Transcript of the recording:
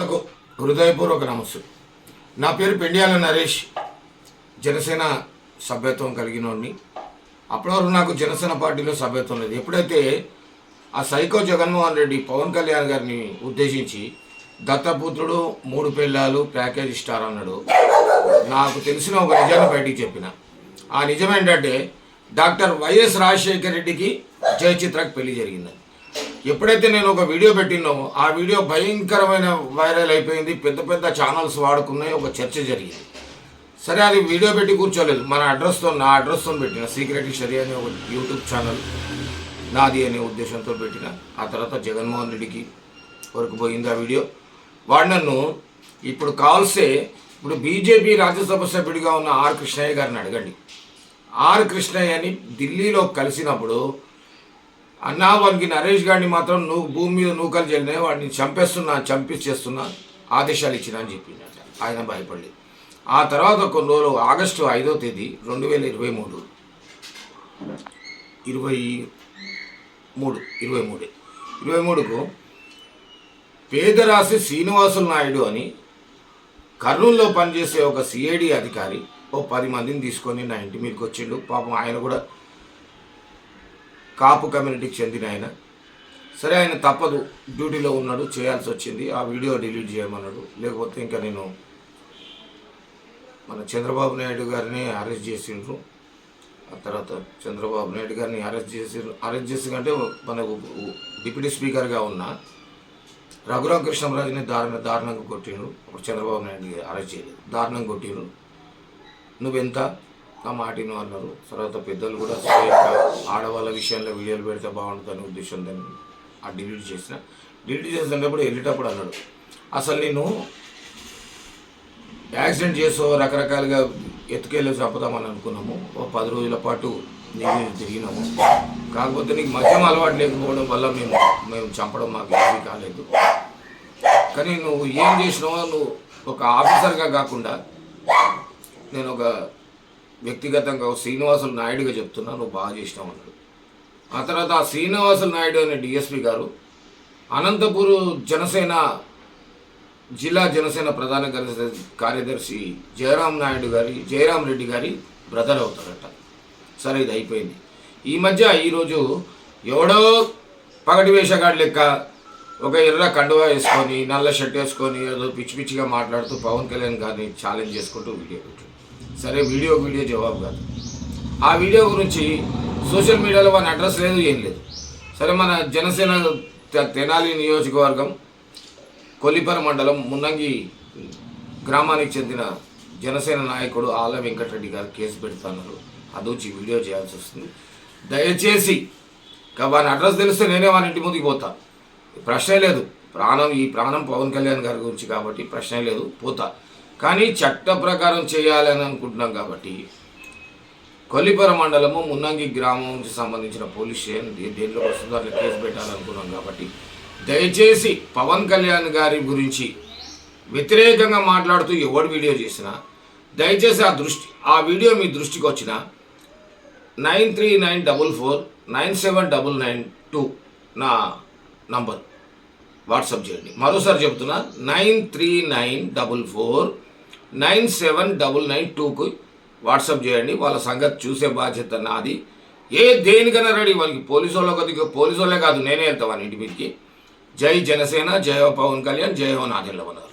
లకు హృదయపూర్వక నమస్సు. నా పేరు పెండియాల నరేష్. జనసేన సభ్యత్వం కలిగినోడిని. అప్పటివరకు నాకు జనసేన పార్టీలో సభ్యత్వం లేదు. ఎప్పుడైతే ఆ సైకో జగన్మోహన్ రెడ్డి పవన్ కళ్యాణ్ గారిని ఉద్దేశించి దత్తపుత్రుడు మూడు పెళ్ళాలు ప్యాకేజ్ స్టార్ అన్నాడు నాకు తెలిసిన ఒక నిజాన్ని బయటికి చెప్పిన. ఆ నిజం ఏంటంటే డాక్టర్ వైఎస్ రాజశేఖర రెడ్డికి జయచిత్రకు పెళ్ళి జరిగింది ఎప్పుడైతే నేను ఒక వీడియో పెట్టినో ఆ వీడియో భయంకరమైన వైరల్ అయిపోయింది. పెద్ద పెద్ద ఛానల్స్ వాడుకున్నాయి. ఒక చర్చ జరిగింది. సరే అది వీడియో పెట్టి కూర్చోలేదు. మన అడ్రస్తో నా అడ్రస్తో పెట్టిన సీక్రెట్ షరీ అనే ఒక యూట్యూబ్ ఛానల్ నాది అనే ఉద్దేశంతో పెట్టిన ఆ తర్వాత జగన్మోహన్ రెడ్డికి వరకు పోయింది ఆ వీడియో. వాడు నన్ను ఇప్పుడు కాల్సే ఇప్పుడు బీజేపీ రాజ్యసభ సభ్యుడిగా ఉన్న ఆర్ కృష్ణయ్య గారిని అడగండి. ఆర్ కృష్ణయ్య అని ఢిల్లీలో కలిసినప్పుడు అన్నా వానికి నరేష్ గారిని మాత్రం నువ్వు భూమి మీద నూకలు చెల్లినా వాడిని చంపేస్తున్నా చంపించేస్తున్నా ఆదేశాలు ఇచ్చినా అని చెప్పిందట ఆయన భయపడి ఆ తర్వాత కొన్ని రోజులు ఆగస్టు ఐదో తేదీ రెండు వేల ఇరవై మూడు. ఇరవై మూడు ఇరవై మూడు. ఇరవై మూడుకు పేదరాశి శ్రీనివాసుల నాయుడు అని కర్నూలులో పనిచేసే ఒక సిఐడి అధికారి ఓ పది మందిని తీసుకొని నా ఇంటి మీదకి వచ్చిండు. పాపం ఆయన కూడా కాపు కమ్యూనిటీకి చెందిన ఆయన. సరే ఆయన తప్పదు. డ్యూటీలో ఉన్నాడు చేయాల్సి వచ్చింది. ఆ వీడియో డిలీట్ చేయమన్నాడు. లేకపోతే ఇంకా నేను మన చంద్రబాబు నాయుడు గారిని అరెస్ట్ చేసిండ్రు. ఆ తర్వాత చంద్రబాబు నాయుడు గారిని అరెస్ట్ చేసి అరెస్ట్ చేసి అంటే మన డిప్యూటీ స్పీకర్గా ఉన్న రఘురామ కృష్ణరాజుని దారుణ దారుణంగా కొట్టిండు అప్పుడు చంద్రబాబు నాయుడు అరెస్ట్ చేయలేదు. దారుణంగా కొట్టిండు నువ్వెంత? ఆ మాటిను అన్నారు. తర్వాత పెద్దలు కూడా స్వయంగా ఆడవాళ్ళ విషయంలో వీడియోలు పెడితే బాగుంటుందనే ఉద్దేశంతో ఆ డిలీట్ చేసిన. డిలీట్ చేసినప్పుడు వెళ్ళేటప్పుడు అన్నాడు. అసలు నేను యాక్సిడెంట్ చేసో రకరకాలుగా ఎత్తుకెళ్ళి చంపుదామని అనుకున్నాము. ఓ పది రోజుల పాటు నేను తిరిగినాము. కాకపోతే నీకు మద్యం అలవాటు లేకపోవడం వల్ల మేము మేము చంపడం మాకు ఏమీ కాలేదు. కానీ నువ్వు ఏం చేసినావో నువ్వు ఒక ఆఫీసర్గా కాకుండా నేను ఒక వ్యక్తిగతంగా శ్రీనివాసులు నాయుడుగా చెప్తున్నా నువ్వు బాగా చేసినావు అన్నాడు. ఆ తర్వాత ఆ శ్రీనివాసులు నాయుడు అనే డిఎస్పి గారు అనంతపూర్ జనసేన జిల్లా జనసేన ప్రధాన కార్యదర్శి- కార్యదర్శి జయరాం నాయుడు గారి జయరాం రెడ్డి గారి బ్రదర్ అవుతారట. సరే ఇది అయిపోయింది. ఈ మధ్య ఈరోజు ఎవడో పగటి వేషగాడి లెక్క ఒక ఎర్ర కండువా వేసుకొని నల్ల షర్ట్ వేసుకొని ఏదో పిచ్చి పిచ్చిగా మాట్లాడుతూ పవన్ కళ్యాణ్ గారిని ఛాలెంజ్ చేసుకుంటూ వీడియో పెట్టాడు. సరే వీడియో వీడియో జవాబు కాదు. ఆ వీడియో గురించి సోషల్ మీడియాలో మన అడ్రస్ లేదు ఏం లేదు. సరే మన జనసేన తె- తెనాలి నియోజకవర్గం కొల్లిపర మండలం మున్నంగి గ్రామానికి చెందిన జనసేన నాయకుడు ఆల వెంకటరెడ్డి గారు కేసు పెడుతున్నారు. అది వచ్చి వీడియో చేయాల్సి వస్తుంది. దయచేసి ఇక వాని అడ్రస్ తెలిస్తే నేనే వాని ఇంటి ముందుకు పోతా. ప్రశ్నే లేదు. ప్రాణం ఈ ప్రాణం పవన్ కళ్యాణ్ గారి గురించి కాబట్టి ప్రశ్నే లేదు. పోతా. కానీ చట్ట ప్రకారం చేయాలని అనుకుంటున్నాం కాబట్టి కొల్లిపర మండలము మున్నంగి గ్రామంకి సంబంధించిన పోలీస్ స్టేషన్ దే- దేంట్లో వస్తుందో అట్లా కేసు పెట్టాలనుకున్నాం కాబట్టి దయచేసి పవన్ కళ్యాణ్ గారి గురించి వ్యతిరేకంగా మాట్లాడుతూ ఎవడు వీడియో చేసినా దయచేసి ఆ దృష్టి ఆ వీడియో మీ దృష్టికి వచ్చిన nine three nine double four nine seven double nine two నా నంబర్ వాట్సాప్ చేయండి. మరోసారి చెప్తున్నా nine three nine double four nine seven double nine టూకు WhatsApp చేయండి. వాళ్ళ సంగతి చూసే బాధ్యత నాది. ఏ దేనికైనా రెడీ. వాళ్ళకి పోలీసు వాళ్ళ కొద్దిగా పోలీసు వాళ్ళే కాదు నేనే వెళ్తా వాళ్ళ ఇంటి మీదకి. జై జనసేన జయ పవన్ కళ్యాణ్ జయ నాదిల్లవనారు